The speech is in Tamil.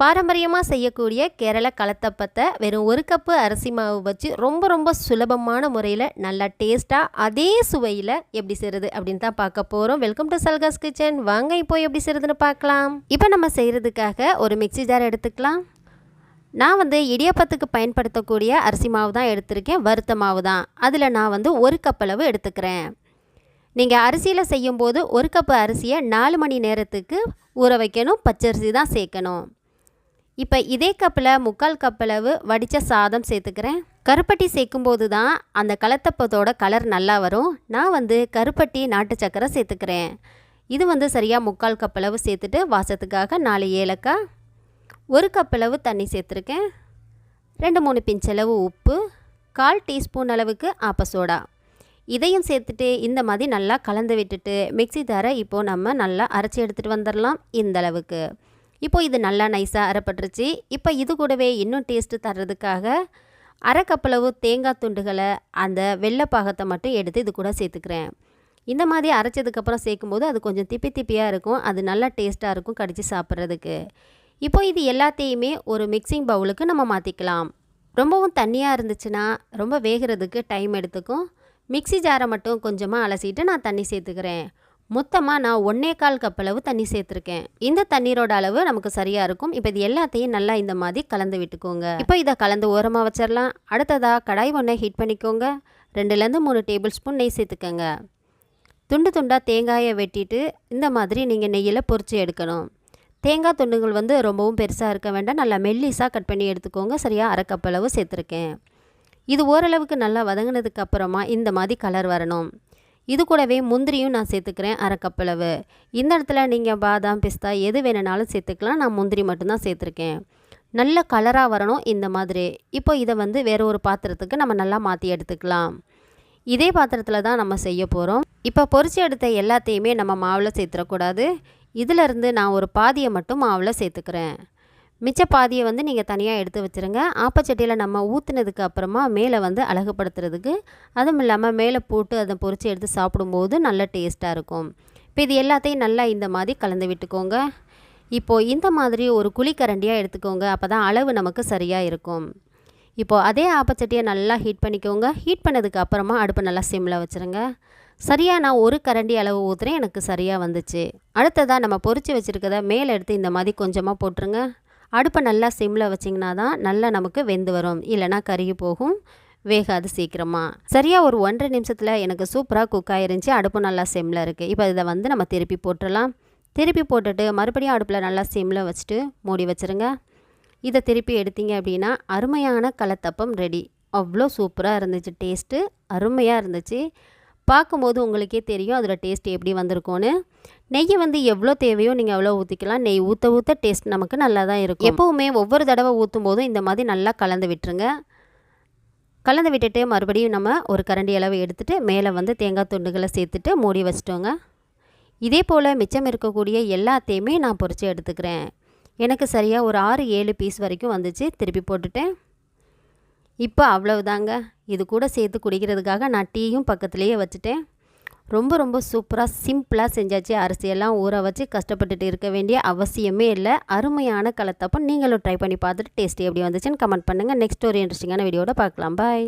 பாரம்பரியமாக செய்யக்கூடிய கேரள கலத்தப்பத்தை வெறும் ஒரு கப்பு அரிசி மாவு வச்சு ரொம்ப ரொம்ப சுலபமான முறையில் நல்லா டேஸ்ட்டாக அதே சுவையில் எப்படி செய்கிறது அப்படின்னு தான் பார்க்க போகிறோம் வெல்கம் டு சல்காஸ் கிச்சன் வாங்க இப்போ எப்படி செய்கிறதுன்னு பார்க்கலாம். இப்போ நம்ம செய்கிறதுக்காக ஒரு மிக்ஸி ஜார் எடுத்துக்கலாம். நான் வந்து இடியாப்பத்துக்கு பயன்படுத்தக்கூடிய அரிசி மாவு தான் எடுத்திருக்கேன். வறுத்த மாவு தான். அதில் நான் வந்து ஒரு கப் அளவு எடுத்துக்கிறேன். நீங்கள் அரிசியில் செய்யும்போது ஒரு கப்பு அரிசியை நாலு மணி நேரத்துக்கு ஊற வைக்கணும். பச்சரிசி தான் சேர்க்கணும். இப்போ இதே கப்பில் முக்கால் கப்பளவு வடித்த சாதம் சேர்த்துக்கிறேன். கருப்பட்டி சேர்க்கும்போது தான் அந்த கலத்தப்பத்தோட கலர் நல்லா வரும். நான் வந்து கருப்பட்டி நாட்டு சக்கரை சேர்த்துக்கிறேன். இது வந்து சரியாக முக்கால் கப்பளவு சேர்த்துட்டு வாசத்துக்காக நாலு ஏலக்காய் ஒரு கப்பளவு தண்ணி சேர்த்துருக்கேன். ரெண்டு மூணு பிஞ்சளவு உப்பு கால் டீஸ்பூன் அளவுக்கு ஆப்ப சோடா. இதையும் சேர்த்துட்டு இந்த மாதிரி நல்லா கலந்து விட்டுட்டு மிக்ஸி தர இப்போது நம்ம நல்லா அரைச்சி எடுத்துகிட்டு வந்துடலாம் இந்த அளவுக்கு இப்போ இது நல்லா நைஸாக அரைப்பட்டுருச்சு. இப்போ இது கூடவே இன்னும் டேஸ்ட்டு தர்றதுக்காக அரை கப்பளவு தேங்காய் துண்டுகளை அந்த வெள்ளை பாகத்தை மட்டும் எடுத்து இது கூட சேர்த்துக்கிறேன். இந்த மாதிரி அரைச்சதுக்கப்புறம் சேர்க்கும்போது அது கொஞ்சம் திப்பி திப்பியாக இருக்கும். அது நல்லா டேஸ்ட்டாக இருக்கும் கடித்து சாப்பிட்றதுக்கு. இப்போ இது எல்லாத்தையுமே ஒரு மிக்சிங் பவுலுக்கு நம்ம மாற்றிக்கலாம் ரொம்பவும் தண்ணியாக இருந்துச்சுன்னா ரொம்ப வேகிறதுக்கு டைம் எடுத்துக்கும். மிக்ஸி ஜாரை மட்டும் கொஞ்சமாக அலசிட்டு நான் தண்ணி சேர்த்துக்கிறேன். மொத்தமாக நான் ஒன்றே கால் கப் அளவு தண்ணி சேர்த்துருக்கேன். இந்த தண்ணீரோட அளவு நமக்கு சரியாக இருக்கும். இப்போ இது எல்லாத்தையும் நல்லா இந்த மாதிரி கலந்து விட்டுக்கோங்க. இப்போ இதை கலந்து ஓரமாக வச்சிடலாம் அடுத்ததாக கடாய் ஒன்றை ஹீட் பண்ணிக்கோங்க. ரெண்டுலேருந்து மூணு டேபிள் ஸ்பூன் நெய் சேர்த்துக்கோங்க. துண்டு துண்டாக தேங்காயை வெட்டிட்டு இந்த மாதிரி நீங்கள் நெய்யில் பொறிச்சு எடுக்கணும். தேங்காய் துண்டுகள் வந்து ரொம்பவும் பெருசாக இருக்க வேண்டாம். நல்லா மெல்லிஸாக கட் பண்ணி எடுத்துக்கோங்க. சரியாக அரை கப் அளவு சேர்த்துருக்கேன். இது ஓரளவுக்கு நல்லா வதங்கினதுக்கு அப்புறமா இந்த மாதிரி கலர் வரணும். இது கூடவே முந்திரியும் நான் சேர்த்துக்கிறேன் அரை கப்பளவு இந்த இடத்துல நீங்கள் பாதாம் பிஸ்தா எது வேணுனாலும் சேர்த்துக்கலாம். நான் முந்திரி மட்டும்தான் சேர்த்துருக்கேன். நல்ல கலராக வரணும் இந்த மாதிரி. இப்போ இதை வந்து வேறு ஒரு பாத்திரத்துக்கு நம்ம நல்லா மாற்றி எடுத்துக்கலாம். இதே பாத்திரத்தில் தான் நம்ம செய்ய போகிறோம் இப்போ பொறிச்சு எடுத்த எல்லாத்தையுமே நம்ம மாவில் சேர்த்துடக்கூடாது. இதிலிருந்து நான் ஒரு பாதியை மட்டும் மாவில் சேர்த்துக்கிறேன். மிச்ச பாதியை வந்து நீங்கள் தனியாக எடுத்து வச்சுருங்க. ஆப்பச்சட்டியில் நம்ம ஊற்றுனதுக்கு அப்புறமா மேலே வந்து அழகுபடுத்துறதுக்கு அதுவும் இல்லாமல் மேலே போட்டு அதை பொறிச்சு எடுத்து சாப்பிடும்போது நல்ல டேஸ்ட்டாக இருக்கும். இப்போ இது எல்லாத்தையும் நல்லா இந்த மாதிரி கலந்து விட்டுக்கோங்க. இப்போது இந்த மாதிரி ஒரு குழிக்கரண்டியாக எடுத்துக்கோங்க. அப்போ தான் அளவு நமக்கு சரியாக இருக்கும். இப்போது அதே ஆப்பச்சட்டியை நல்லா ஹீட் பண்ணிக்கோங்க. ஹீட் பண்ணதுக்கு அப்புறமா அடுப்பு நல்லா சிம்மில் வச்சுருங்க. சரியாக நான் ஒரு கரண்டி அளவு ஊற்றுறேன் எனக்கு சரியாக வந்துச்சு. அடுத்ததாக நம்ம பொரித்து வச்சுருக்கத மேலே எடுத்து இந்த மாதிரி கொஞ்சமாக போட்டுருங்க. அடுப்பை நல்லா சிம்மில் வச்சிங்கன்னா தான் நல்லா நமக்கு வெந்து வரும். இல்லைனா கருகி போகும். வேகாது சீக்கிரமாக சரியாக ஒரு ஒன்றரை நிமிஷத்தில் எனக்கு சூப்பராக குக் ஆயிருந்துச்சு. அடுப்பு நல்லா சிம்மில் இருக்குது இப்போ இதை வந்து நம்ம திருப்பி போட்டுடலாம். திருப்பி போட்டுட்டு மறுபடியும் அடுப்பில் நல்லா சிம்மில் வச்சுட்டு மூடி வச்சுருங்க. இதை திருப்பி எடுத்தீங்க அப்படின்னா அருமையான கலத்தப்பம் ரெடி. அவ்வளோ சூப்பராக இருந்துச்சு. டேஸ்ட்டு அருமையாக இருந்துச்சு. பார்க்கும்போது உங்களுக்கே தெரியும் அதில் டேஸ்ட் எப்படி வந்திருக்கும்னு. நெய்யை வந்து எவ்வளோ தேவையோ நீங்கள் அவ்வளோ ஊற்றிக்கலாம் நெய் ஊற்ற ஊற்ற டேஸ்ட் நமக்கு நல்லா தான் இருக்கும். எப்போவுமே ஒவ்வொரு தடவை ஊற்றும் போதும் இந்த மாதிரி நல்லா கலந்து விட்டுருங்க. கலந்து விட்டுட்டு மறுபடியும் நம்ம ஒரு கரண்டி அளவு எடுத்துகிட்டு மேலே வந்து தேங்காய் துண்டுகளை சேர்த்துட்டு மூடி வச்சிட்டோங்க. இதே போல் மிச்சம் இருக்கக்கூடிய எல்லாத்தையுமே நான் பொறிச்சு எடுத்துக்கிறேன். எனக்கு சரியாக ஒரு ஆறு ஏழு பீஸ் வரைக்கும் வந்துச்சு. திருப்பி போட்டுட்டேன். இப்போ அவ்வளவுதாங்க. இது கூட சேர்த்து குடிக்கிறதுக்காக நான் டீயும் பக்கத்துலேயே வச்சுட்டேன். ரொம்ப ரொம்ப சூப்பராக சிம்பிளாக செஞ்சாச்சு. அரிசியெல்லாம் ஊற வச்சு கஷ்டப்பட்டுட்டு இருக்க வேண்டிய அவசியமே இல்லை. அருமையான கலத்தப்போ நீங்களும் ட்ரை பண்ணி பார்த்துட்டு டேஸ்ட் எப்படி வந்துச்சுன்னு கமெண்ட் பண்ணுங்கள் நெக்ஸ்ட் ஒரு இன்ட்ரெஸ்டிங்கான வீடியோட பார்க்கலாம். பாய்